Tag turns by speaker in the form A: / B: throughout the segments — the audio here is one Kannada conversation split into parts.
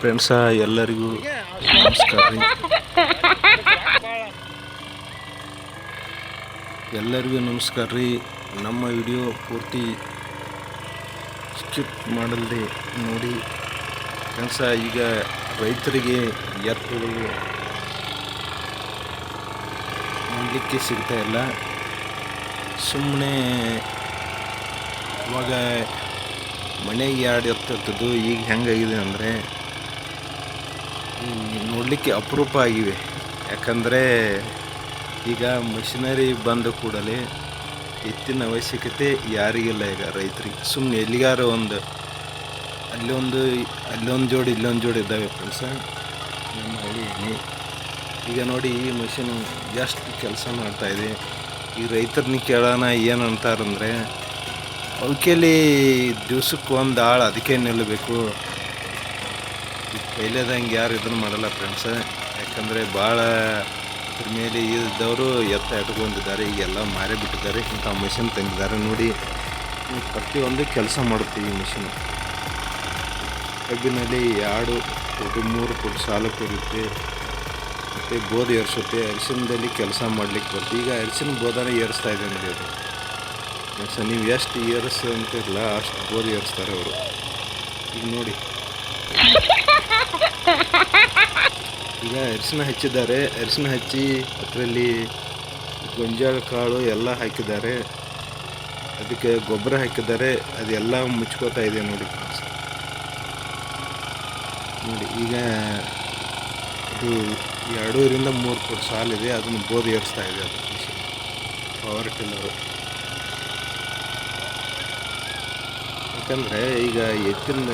A: ಫ್ರೆಂಡ್ಸ, ಎಲ್ಲರಿಗೂ ನಮಸ್ಕಾರ ಎಲ್ಲರಿಗೂ ನಮಸ್ಕಾರ ರೀ. ನಮ್ಮ ವಿಡಿಯೋ ಪೂರ್ತಿ ಸ್ಕಿಪ್ ಮಾಡಲ್ದೆ ನೋಡಿ. ಫ್ರೆಂಡ್ಸ, ಈಗ ರೈತರಿಗೆ ಎತ್ತುಗಳು ನೋಡಲಿಕ್ಕೆ ಸಿಗ್ತಾ ಇಲ್ಲ. ಸುಮ್ಮನೆ ಇವಾಗ ಮನೆಗೆ ಎರಡು ಎತ್ತಿರ್ತದ್ದು ಈಗ ಹೆಂಗಾಗಿದೆ ಅಂದರೆ ನೋಡಲಿಕ್ಕೆ ಅಪರೂಪ ಆಗಿವೆ. ಯಾಕಂದರೆ ಈಗ ಮಷಿನರಿ ಬಂದ ಕೂಡಲೇ ಹೆಚ್ಚಿನ ಅವಶ್ಯಕತೆ ಯಾರಿಗಿಲ್ಲ ಈಗ ರೈತರಿಗೆ. ಸುಮ್ಮನೆ ಎಲ್ಲಿಗಾರ ಒಂದು ಅಲ್ಲೊಂದು ಅಲ್ಲೊಂದು ಜೋಡಿ ಇಲ್ಲೊಂದು ಜೋಡಿ ಇದ್ದಾವೆ ಫ್ರೆಂಡ್ಸ ನಮ್ಮ ಹಳ್ಳಿಯಲ್ಲಿ ಈಗ ನೋಡಿ ಈ ಮಷಿನ್ ಎಷ್ಟು ಕೆಲಸ ಮಾಡ್ತಾಯಿದೆ ಈ ರೈತರನ್ನ ಕೇಳೋಣ ಏನು ಅಂತಾರಂದರೆ ಅವಕ್ಕೆಲ್ಲಿ ದಿವ್ಸಕ್ಕೆ ಒಂದು ಆಳು ಅದಕ್ಕೆ ನಿಲ್ಲಬೇಕು ಈಗ ಪೈಲೆದಂಗೆ ಯಾರು ಇದನ್ನು ಮಾಡಲ್ಲ ಫ್ರೆಂಡ್ಸ ಯಾಕಂದರೆ ಭಾಳ ಇದ್ರ ಮೇಲೆ ಇದ್ದವರು ಎತ್ತ ಇಟ್ಕೊಂಡಿದ್ದಾರೆ ಈಗೆಲ್ಲ ಮಾರೇ ಬಿಟ್ಟಿದ್ದಾರೆ, ಇಂಥ ಮಿಷಿನ್ ತಂದಿದ್ದಾರೆ. ನೋಡಿ ಪ್ರತಿಯೊಂದು ಕೆಲಸ ಮಾಡುತ್ತೆ ಈ ಮಿಷಿನ್ ಕಬ್ಬಿನಲ್ಲಿ ಎರಡು ಫುಟ್ ಮೂರು ಫುಟ್ ಸಾಲ ಕೊಡುತ್ತೆ. ಮತ್ತು ಗೋಧಿ ಏರಿಸುತ್ತೆ. ಅರಿಶಿನದಲ್ಲಿ ಕೆಲಸ ಮಾಡಲಿಕ್ಕೆ ಬರುತ್ತೆ. ಈಗ ಅರಿಶಿನ ಬೋಧನೆ ಏರಿಸ್ತಾ ಇದೆ ನೋಡಿ ಅದು ಸೊ ನೀವು ಎಷ್ಟು ಏರಿಸ್ ಅಂತಿರಲ್ಲ ಅಷ್ಟು ಗೋಧಿ ಏರಿಸ್ತಾರೆ ಅವರು. ಈಗ ನೋಡಿ. ಈಗ ಅರಿಶಿನ ಹಚ್ಚಿದ್ದಾರೆ. ಅರಿಶಿನ ಹಚ್ಚಿ ಅದರಲ್ಲಿ ಗೊಂಜಾಳ, ಕಾಳು ಎಲ್ಲ ಹಾಕಿದ್ದಾರೆ. ಅದಕ್ಕೆ ಗೊಬ್ಬರ ಹಾಕಿದ್ದಾರೆ. ಅದೆಲ್ಲ ಮುಚ್ಕೋತಾ ಇದೆ ನೋಡಿ. ನೋಡಿ, ಈಗ ಇದು ಎರಡೂರಿಂದ ಮೂರು ಫುಟ್ ಸಾಲಿದೆ. ಅದನ್ನು ಬೋಧಿ ಏರಿಸ್ತಾ ಇದೆ ಅದು ಪವರ್ ಟಿಲ್ಲರು ಯಾಕಂದರೆ ಈಗ ಎತ್ತಿನ,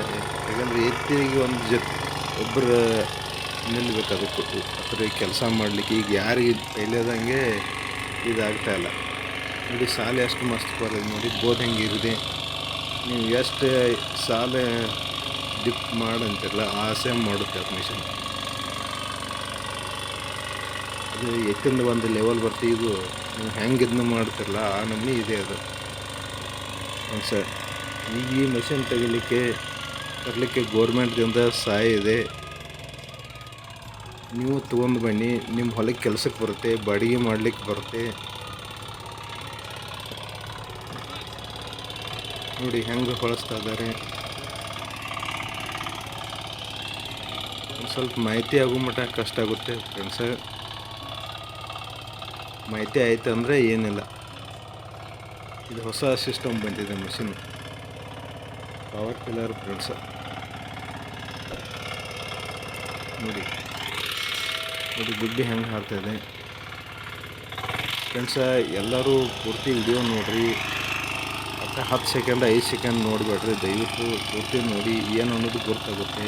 A: ಯಾಕಂದರೆ ಎತ್ತಿಗೆ ಒಂದು ಜೊತೆ ಒಬ್ಬರು ನಿಲ್ಲಬೇಕು ಅದಕ್ಕೆ ಅದ್ರ ಕೆಲಸ ಮಾಡಲಿಕ್ಕೆ ಈಗ ಯಾರಿಗೆ ಇದಾಗ್ತಾ ಇಲ್ಲ. ನೋಡಿ ಸಾಲ ಎಷ್ಟು ಮಸ್ತ್ ಬರೋದು ನೋಡಿ ಬೋದ್ ಹೆಂಗೆ ಇರಿದೆ ನೀವು ಎಷ್ಟು ಸಾಲ ಡಿಪ್ ಮಾಡಂತಿರಲ್ಲ ಆಸೆ ಮಾಡುತ್ತೆ ಅದು ಮಿಷನ್ ಅದು ಎತ್ತಿಂದ ಒಂದು ಲೆವೆಲ್ ಬರ್ತೀವಿ ಇದು. ನೀವು ಹೆಂಗೆ ಇದನ್ನ ಮಾಡ್ತಿರಲ್ಲ, ಆ ನಮೂನಿ ಇದೆ ಅದು. ಸರ್ ಈಗ ಈ ಮಷಿನ್ ತೆಗಿಲಿಕ್ಕೆ ತರಲಿಕ್ಕೆ ಗೋರ್ಮೆಂಟ್ದಿಂದ ಸಹಾಯ ಇದೆ. ನೀವು ತೊಗೊಂಡು ಬನ್ನಿ ನಿಮ್ಮ ಹೊಲಕ್ಕೆ ಕೆಲಸಕ್ಕೆ ಬರುತ್ತೆ, ಬಾಡಿಗೆ ಮಾಡ್ಲಿಕ್ಕೆ ಬರುತ್ತೆ. ನೋಡಿ ಹೆಂಗೆ ಬಳಸ್ತಾ ಇದ್ದಾರೆ ಸ್ವಲ್ಪ ಮಾಹಿತಿ ಆಗೋ ಮಟ್ಟ ಕಷ್ಟ ಆಗುತ್ತೆ ಫ್ರೆಂಡ್ಸ ಮಾಹಿತಿ ಆಯಿತು ಅಂದರೆ ಏನಿಲ್ಲ. ಇದು ಹೊಸ ಸಿಸ್ಟಮ್ ಬಂದಿದೆ ಮಷಿನ್ ಪವರ್ ಟಿಲ್ಲರ್ ಫ್ರೆಂಡ್ಸ ನೋಡಿ. ನೋಡಿ ಗುಡ್ಡಿ ಹೆಂಗೆ ಹಾರ್ತಾಯಿದೆ ಫ್ರೆಂಡ್ಸ ಎಲ್ಲರೂ ಪೂರ್ತಿ ವಿಡಿಯೋ ನೋಡಿರಿ. ಮತ್ತು ಹತ್ತು ಸೆಕೆಂಡ್ ಐದು ಸೆಕೆಂಡ್ ನೋಡಿಬೇಡ್ರಿ. ದಯವಿಟ್ಟು ಪೂರ್ತಿ ನೋಡಿ ಏನು ಅನ್ನೋದು ಗೊತ್ತಾಗುತ್ತೆ.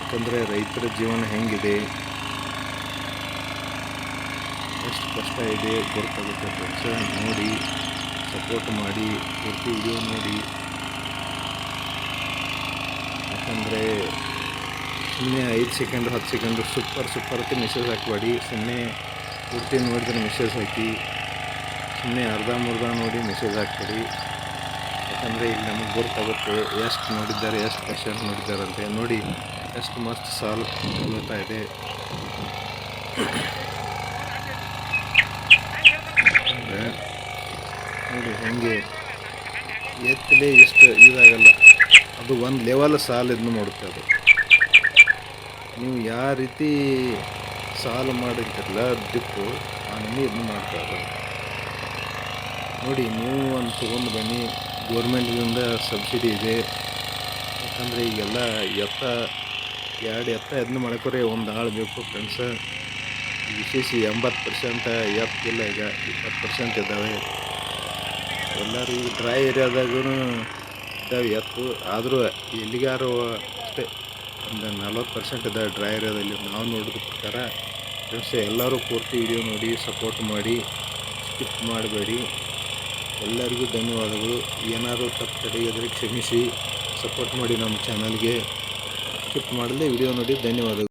A: ಯಾಕಂದರೆ ರೈತರ ಜೀವನ ಹೆಂಗಿದೆ. ಎಷ್ಟು ಕಷ್ಟ ಇದೆ ಗೊತ್ತಾಗುತ್ತೆ ಫ್ರೆಂಡ್ಸ ನೋಡಿ ಸಪೋರ್ಟ್ ಮಾಡಿ, ಪೂರ್ತಿ ವಿಡಿಯೋ ನೋಡಿ ಯಾಕಂದರೆ ಸುಮ್ಮನೆ ಐದು ಸೆಕೆಂಡ್ ಹತ್ತು ಸೆಕೆಂಡು ಸೂಪರ್ ಸೂಪರ್ ಅಂತ ಮೆಸೇಜ್ ಹಾಕಬೇಡಿ. ಸುಮ್ಮನೆ ಪೂರ್ತಿ ನೋಡಿದ್ರೆ ಮೆಸೇಜ್ ಹಾಕಿ. ಸುಮ್ಮನೆ ಅರ್ಧ ಮುರ್ಧ ನೋಡಿ ಮೆಸೇಜ್ ಹಾಕ್ಬೇಡಿ. ಯಾಕಂದರೆ ಇಲ್ಲಿ ನಮಗೆ ಗೊತ್ತಾಗುತ್ತೆ ಎಷ್ಟು ನೋಡಿದ್ದಾರೆ, ಎಷ್ಟು ಪೇಷಂಟ್ ನೋಡಿದ್ದಾರೆ ಅಂತ ನೋಡಿ, ಎಷ್ಟು ಮಸ್ತ್ ಸಾಲು ಬೀಳ್ತಾ ಇದೆ. ನೋಡಿ ಹೆಂಗೆ ಎತ್ತಲೇ ಇಷ್ಟು ಇದಾಗಲ್ಲ. ಅದು ಒಂದು ಲೆವೆಲ್ ಸಾಲ್ ಇದನ್ನು ನೋಡುತ್ತೆ ಅದು. ನೀವು ಯಾವ ರೀತಿ ಸಾಲು ಮಾಡಿರ್ತಿರಲ್ಲ ಡಿಪ್ಪು, ಆ ನೀರನ್ನು ಮಾಡ್ತಾರೆ ನೋಡಿ, ನೀವು ಒಂದು ತೊಗೊಂಡು ಬನ್ನಿ. ಗೋರ್ಮೆಂಟಿಂದ ಸಬ್ಸಿಡಿ ಇದೆ. ಯಾಕಂದರೆ ಈಗೆಲ್ಲ ಎತ್ತ, ಎರಡು ಎತ್ತ ಇದನ್ನ ಮಾಡ್ಕೊರೆ ಒಂದು ಆಳು ಬೇಕು ಫ್ರೆಂಡ್ಸ ವಿಶೇಷ ಎಂಬತ್ತು ಪರ್ಸೆಂಟ್ ಎತ್ತಿಲ್ಲ ಈಗ, ಇಪ್ಪತ್ತು ಪರ್ಸೆಂಟ್ ಇದ್ದಾವೆ. ಎಲ್ಲರೂ ಈಗ ಡ್ರೈ ಏರಿಯಾದಾಗೂ ಇದ್ದಾವೆ ಎತ್ತು. ಆದರೂ ಎಲ್ಲಿಗಾರು ಅಷ್ಟೇ. ಒಂದು ನಲ್ವತ್ತು ಪರ್ಸೆಂಟ್ ಇದೆ ಡ್ರೈ ಏರಿಯಾದಲ್ಲಿ. ನಾವು ನೋಡಿದ ಪ್ರಕಾರ ಫ್ರೆಂಡ್ಸ್, ಎಲ್ಲರೂ ಪೂರ್ತಿ ವಿಡಿಯೋ ನೋಡಿ, ಸಪೋರ್ಟ್ ಮಾಡಿ, ಸ್ಕಿಪ್ ಮಾಡಬೇಡಿ. ಎಲ್ಲರಿಗೂ ಧನ್ಯವಾದಗಳು. ಏನಾದರೂ ತಪ್ಪು ತಡೆಯಿದ್ರೆ ಕ್ಷಮಿಸಿ. ಸಪೋರ್ಟ್ ಮಾಡಿ ನಮ್ಮ ಚಾನಲ್ಗೆ. ಸ್ಕಿಪ್ ಮಾಡಲಿ ವಿಡಿಯೋ ನೋಡಿ. ಧನ್ಯವಾದಗಳು.